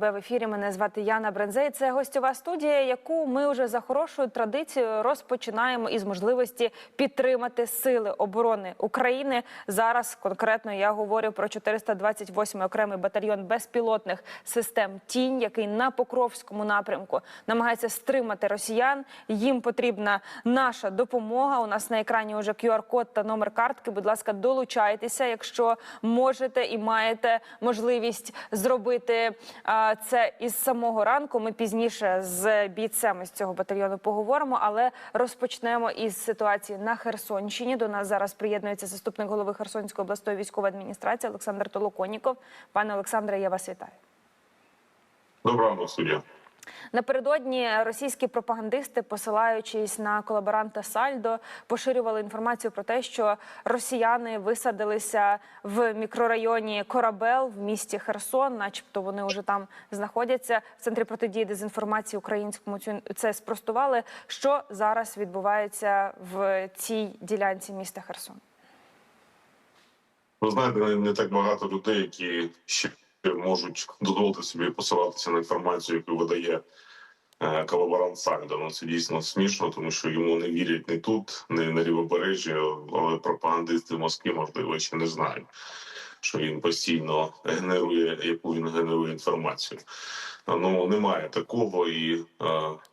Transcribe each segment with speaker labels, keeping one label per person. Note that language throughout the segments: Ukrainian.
Speaker 1: В ефірі мене звати Яна Брензей. Це гостьова студія, яку ми вже за хорошою традицією розпочинаємо із можливості підтримати сили оборони України. Зараз конкретно я говорю про 428 окремий батальйон безпілотних систем Тінь, який на Покровському напрямку намагається стримати росіян. Їм потрібна наша допомога. У нас на екрані вже QR-код та номер картки. Будь ласка, долучайтеся, якщо можете і маєте можливість зробити це із самого ранку. Ми пізніше з бійцями з цього батальйону поговоримо, але розпочнемо із ситуації на Херсонщині. До нас зараз приєднується заступник голови Херсонської обласної військової адміністрації Олександр Толоконіков. Пане Олександре, я вас вітаю.
Speaker 2: Доброго суддя.
Speaker 1: Напередодні російські пропагандисти, посилаючись на колаборанта Сальдо, поширювали інформацію про те, що росіяни висадилися в мікрорайоні Корабел в місті Херсон, начебто вони вже там знаходяться. В центрі протидії дезінформації українському це спростували. Що зараз відбувається в цій ділянці міста Херсон?
Speaker 2: Ви знаєте, не так багато людей, які ще можуть дозволити собі посилатися на інформацію, яку видає е, колаборант Сальдо. Ну це дійсно смішно, тому що йому не вірять не тут, не на лівобережжі, але пропагандисти в Москві, можливо, ще не знають. Що він постійно генерує, яку він генерує інформацію. Ну немає такого, і е,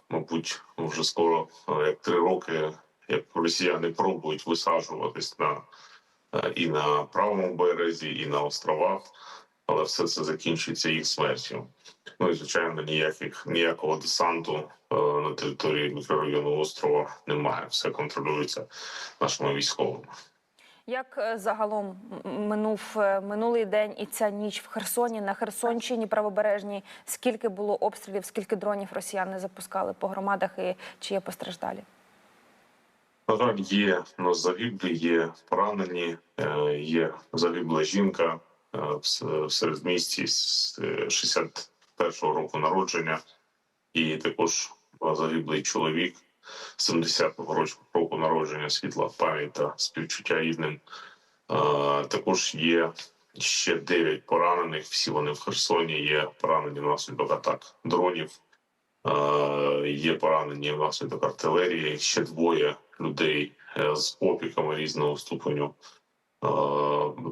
Speaker 2: мабуть, вже скоро е, як три роки, як росіяни пробують висаджуватись на і на правому березі, і на островах, але все це закінчується їх смертю. Ну і звичайно, ніяких ніякого десанту е, на території мікрорайону острова немає. Все контролюється нашими військовими.
Speaker 1: Як е, загалом минув е, минулий день і ця ніч в Херсоні на Херсонщині правобережній? Скільки було обстрілів, скільки дронів росіяни запускали по громадах і чи є постраждалі?
Speaker 2: На жаль, є ну, загиблі, є поранені, е, є загибла жінка в середмісті з е, 61-го року народження, і також е, загиблий чоловік 70-го року- народження, світла пам'ять та співчуття рідним. Е, Також є ще 9 поранених. Всі вони в Херсоні. Є поранені внаслідок атак дронів. Е, Є поранені внаслідок артилерії. Ще двоє людей е, з опіками різного ступеню е,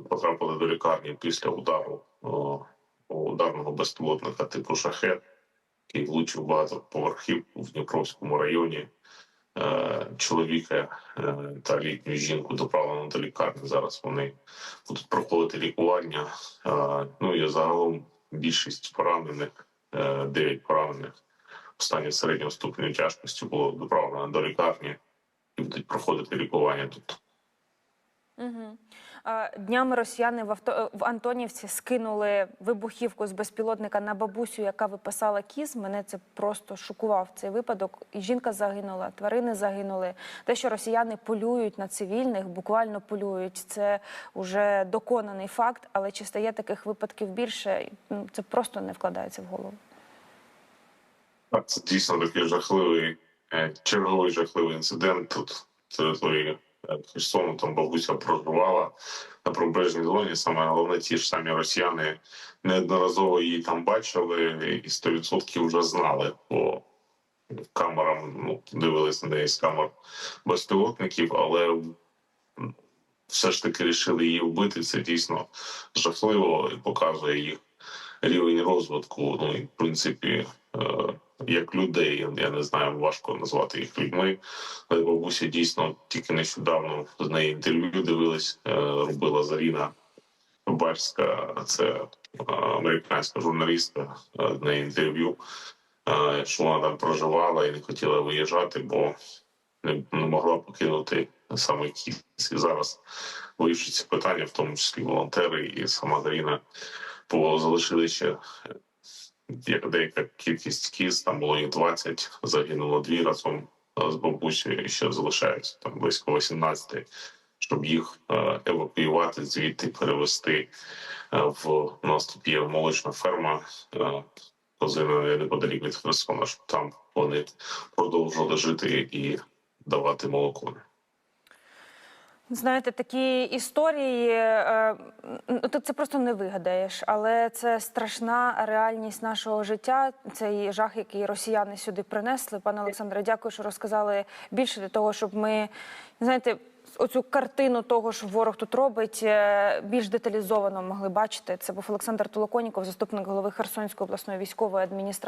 Speaker 2: потрапили до лікарні після удару е, ударного безпілотника типу шахет, який влучив багато поверхів в Дніпровському районі. Е, Чоловіка е, та літню жінку доправлено до лікарні. Зараз вони будуть проходити лікування. Е, Ну і загалом більшість поранених, е, 9 поранених в стані середнього ступеню тяжкості було доправлено до лікарні і будуть проходити лікування тут.
Speaker 1: Угу. Днями росіяни в, авто... в Антонівці скинули вибухівку з безпілотника на бабусю, яка виписала кіз. Мене це просто шокував цей випадок. І жінка загинула, тварини загинули. Те, що росіяни полюють на цивільних, буквально полюють. Це вже доконаний факт. Але чи стає таких випадків більше? Ну, Це просто не вкладається в голову.
Speaker 2: Так, це дійсно такий жахливий, е, черговий жахливий інцидент тут в території Херсону. Там бабуся проживала на прибережній зоні. Саме головне, ті ж самі росіяни неодноразово її там бачили і 100% вже знали по камерам. Ну, дивились на неї з камер безпілотників, але все ж таки рішили її вбити. Це дійсно жахливо і показує їх рівень розвитку. Ну і в принципі. е, як людей. Я не знаю, важко назвати їх людьми. Але бабуся дійсно тільки нещодавно з неї інтерв'ю дивились, е, робила Заріна Барська, це е, американська журналістка, е, з неї інтерв'ю, е, що вона там проживала і не хотіла виїжджати, бо не, могла покинути саме Київ. І зараз вирішується питання, в тому числі волонтери і сама Заріна залишили ще є деяка кількість кіз, там було їх 20, загинуло дві разом з бабусею, і ще залишаються там близько 18, щоб їх е, евакуювати звідти, перевести е, в у є молочна ферма. е, Козина неподалік від Херсона, щоб там вони продовжували жити і давати молоко.
Speaker 1: Знаєте, такі історії е, м, це просто не вигадаєш, але це страшна реальність нашого життя. Цей жах, який росіяни сюди принесли. Пане Олександре, дякую, що розказали більше для того, щоб ми знаєте. Оцю картину того, що ворог тут робить, е, більш деталізовано могли бачити. Це був Олександр Толоконіков, заступник голови Херсонської обласної військової адміністрації.